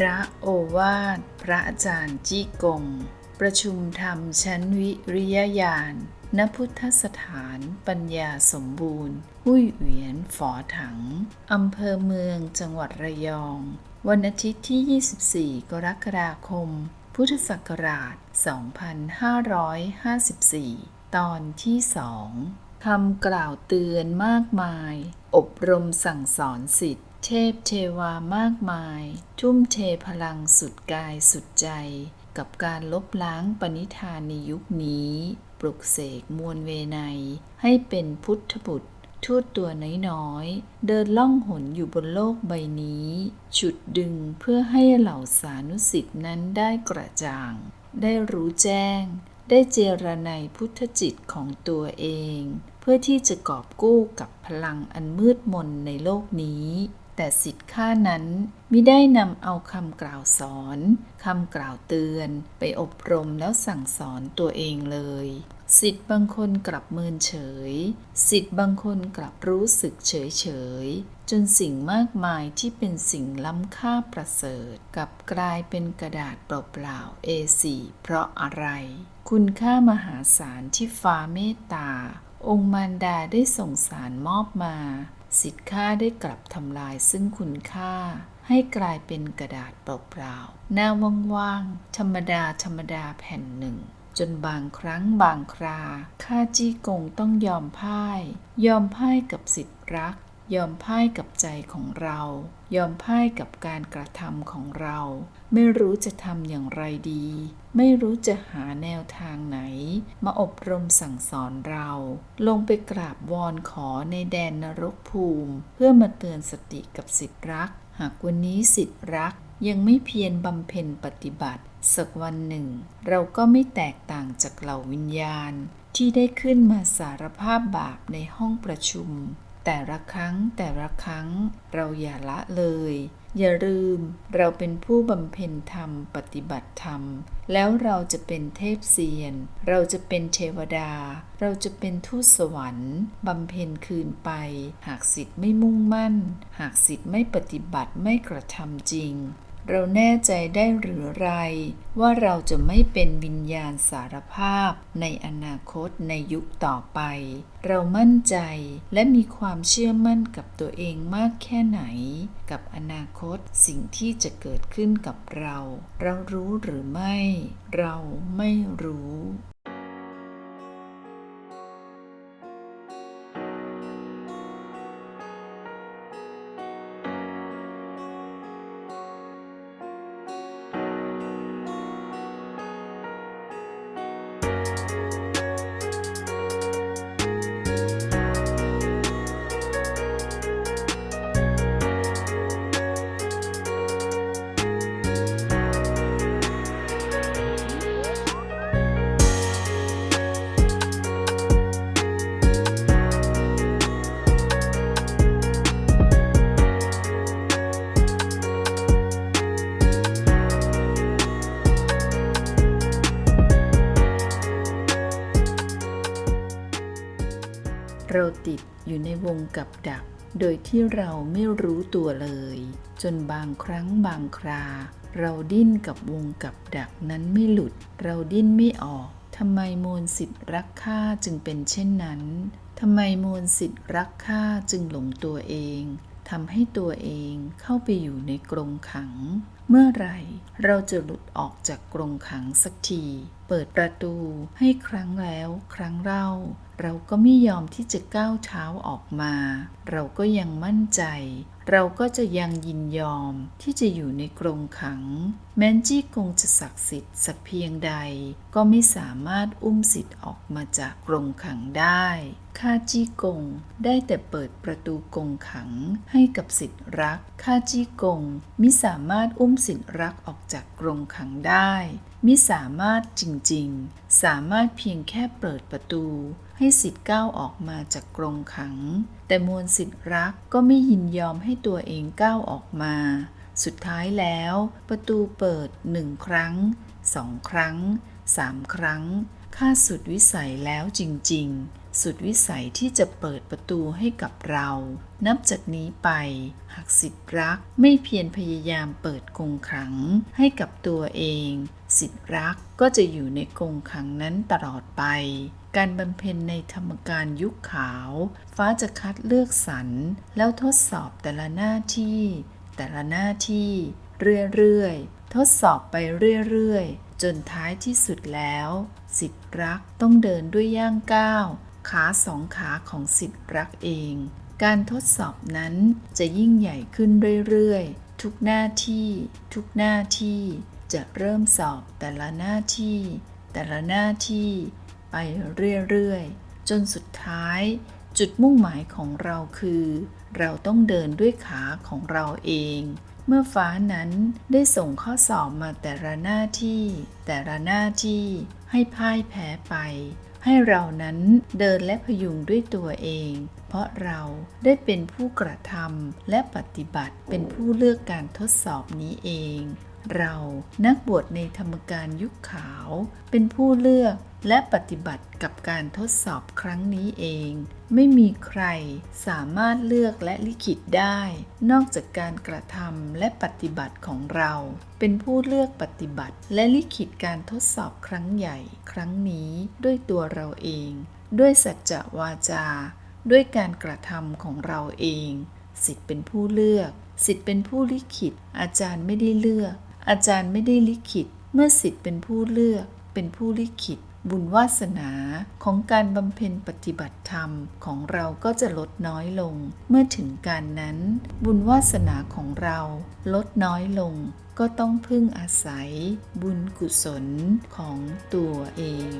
พระโอวาทพระอาจารย์จี้กง ประชุมธรรมชั้นวิริยญาณณพุทธสถานปัญญาสมบูรณ์ หุ้ยเหวียนฝอถัง อำเภอเมืองจังหวัดระยอง วันอาทิตย์ที่ 24 กรกฎาคม พุทธศักราช 2554 ตอนที่สองคำกล่าวเตือนมากมาย อบรมสั่งสอนสิทธิ เทพเทวามากมาย ทุ่มเทพลังสุดกายสุดใจ กับการลบล้างปณิธานในยุคนี้ ปลุกเสกมวลเวไนยให้เป็นพุทธบุตรทูตตัวน้อยๆ เดินล่องหนอยู่บนโลกใบนี้ ฉุดดึงเพื่อให้เหล่าสานุสิทธินั้นได้กระจ่าง ได้รู้แจ้ง ได้เจรไนพุทธจิตของตัวเอง เพื่อที่จะกอบกู้กับพลังอันมืดมนในโลกนี้ แต่สิทธิ์ข้านั้นมิได้นำเอาคำกล่าวสอนคำกล่าวเตือน ไปอบรมแล้วสั่งสอนตัวเองเลยสิทธิ์บางคนกลับเมินเฉย สิทธิ์บางคนกลับรู้สึกเฉยเฉย จนสิ่งมากมายที่เป็นสิ่งล้ำค่าประเสริฐกลับกลายเป็นกระดาษเปล่าๆ A4 เพราะอะไร คุณค่ามหาศาลที่ฟ้าเมตตา องค์มารดาได้ส่งสารมอบมา สิทธิ์ค่าได้กลับทำลายซึ่งคุณค่า ให้กลายเป็นกระดาษเปล่าๆ หน้าว่างๆ ธรรมดาธรรมดาแผ่นหนึ่ง จนบางครั้งบางครา ข้าจี้กงต้องยอมพ่าย ยอมพ่ายกับสิทธิ์รัก ยอมพ่ายกับใจของเรา ยอมพ่ายกับการกระทำของเรา ไม่รู้จะทำอย่างไรดี ไม่รู้จะหาแนวทางไหน มาอบรมสั่งสอนเรา ลงไปกราบวอนขอในแดนนรกภูมิ เพื่อมาเตือนสติกับสิทธิรัก หากวันนี้สิทธิรักยังไม่เพียรบำเพ็ญปฏิบัติ สักวันหนึ่ง เราก็ไม่แตกต่างจากเหล่าวิญญาณ ที่ได้ขึ้นมาสารภาพบาปในห้องประชุม แต่ละครั้งแต่ละครั้งเราอย่าละเลย อย่าลืมเราเป็นผู้บำเพ็ญธรรมปฏิบัติธรรม แล้วเราจะเป็นเทพเซียน เราจะเป็นเทวดา เราจะเป็นทูตสวรรค์บำเพ็ญคืนไป หากสิทธิ์ไม่มุ่งมั่น หากสิทธิ์ไม่ปฏิบัติไม่กระทำจริง เราแน่ใจได้หรือไร ว่าเราจะไม่เป็นวิญญาณสารภาพในอนาคตในยุคต่อไป เรามั่นใจและมีความเชื่อมั่นกับตัวเองมากแค่ไหน กับอนาคตสิ่งที่จะเกิดขึ้นกับเรา เรารู้หรือไม่ เราไม่รู้ ติดอยู่ในวงกับดัก โดยที่เราไม่รู้ตัวเลย จนบางครั้งบางครา เราดิ้นกับวงกับดักนั้นไม่หลุด เราดิ้นไม่ออกทำไมมวลสิทธิ์รักข้าจึงเป็นเช่นนั้นทำไมมวลสิทธิ์รักข้าจึงหลงตัวเองทำให้ตัวเองเข้าไปอยู่ในกรงขัง เมื่อไรเราจะหลุดออกจากกรงขังสักที เปิดประตูให้ครั้งแล้ว ครั้งเล่า เราก็ไม่ยอมที่จะก้าวเท้าออกมา เราก็ยังมั่นใจ เราก็จะยังยินยอมที่จะอยู่ในกรงขัง แม้นจี้กงจะศักดิ์สิทธิ์สักเพียงใด ก็ไม่สามารถอุ้มสิทธิ์ออกมาจากกรงขังได้ข้าจี้กงได้แต่เปิดประตูกรงขังให้กับสิทธิ์รักข้าจี้กงมิสามารถอุ้มสิทธิ์รักออกจากกรงขังได้มิสามารถจริงๆ สามารถเพียงแค่เปิดประตู ให้สิทธิ์ก้าวออกมาจากกรงขัง แต่มวลสิทธิ์รักก็ไม่ยินยอมให้ตัวเองก้าวออกมา สุดท้ายแล้ว ประตูเปิดหนึ่งครั้งสองครั้งสามครั้งค่าสุดวิสัยแล้วจริง ๆ สุดวิสัยที่จะเปิดประตูให้กับเรา นับจากนี้ไป หากสิทธิ์รักไม่เพียรพยายามเปิดกรงขังให้กับตัวเอง สิทธิ์รักก็จะอยู่ในกรงขังนั้นตลอดไป การบำเพ็ญในธรรมการยุคขาว ฟ้าจะคัดเลือกสรรแล้วทดสอบแต่ละหน้าที่ แต่ละหน้าที่ เรื่อยๆ ทดสอบไปเรื่อยๆ จนท้ายที่สุดแล้ว สิทธิ์รักต้องเดินด้วยย่างก้าวขาสองขาของสิทธิ์รักเอง การทดสอบนั้นจะยิ่งใหญ่ขึ้นเรื่อยๆ ทุกหน้าที่ ทุกหน้าที่ จะเริ่มสอบแต่ละหน้าที่ แต่ละหน้าที่ไปเรื่อยๆ จนสุดท้าย จุดมุ่งหมายของเราคือ เราต้องเดินด้วยขาของเราเอง เมื่อฟ้านั้นได้ส่งข้อสอบมาแต่ละหน้าที่ แต่ละหน้าที่ให้พ่ายแพ้ไป ให้เรานั้นเดินและพยุงด้วยตัวเอง เพราะเราได้เป็นผู้กระทำและปฏิบัติเป็นผู้เลือกการทดสอบนี้เอง เรานักบวชในธรรมการยุคขาว เป็นผู้เลือกและปฏิบัติกับการทดสอบครั้งนี้เอง ไม่มีใครสามารถเลือกและลิขิตได้ นอกจากการกระทำและปฏิบัติของเรา เป็นผู้เลือกปฏิบัติ และลิขิตการทดสอบครั้งใหญ่ ครั้งนี้ด้วยตัวเราเอง ด้วยสัจจะวาจา ด้วยการกระทำของเราเอง สิทธิ์เป็นผู้เลือก สิทธิ์เป็นผู้ลิขิต อาจารย์ไม่ได้เลือก อาจารย์ไม่ได้ลิขิต เมื่อสิทธิ์เป็นผู้เลือก เป็นผู้ลิขิต บุญวาสนาของการบำเพ็ญปฏิบัติธรรมของเราก็จะลดน้อยลง เมื่อถึงการนั้น บุญวาสนาของเราลดน้อยลง ก็ต้องพึ่งอาศัย บุญกุศลของตัวเอง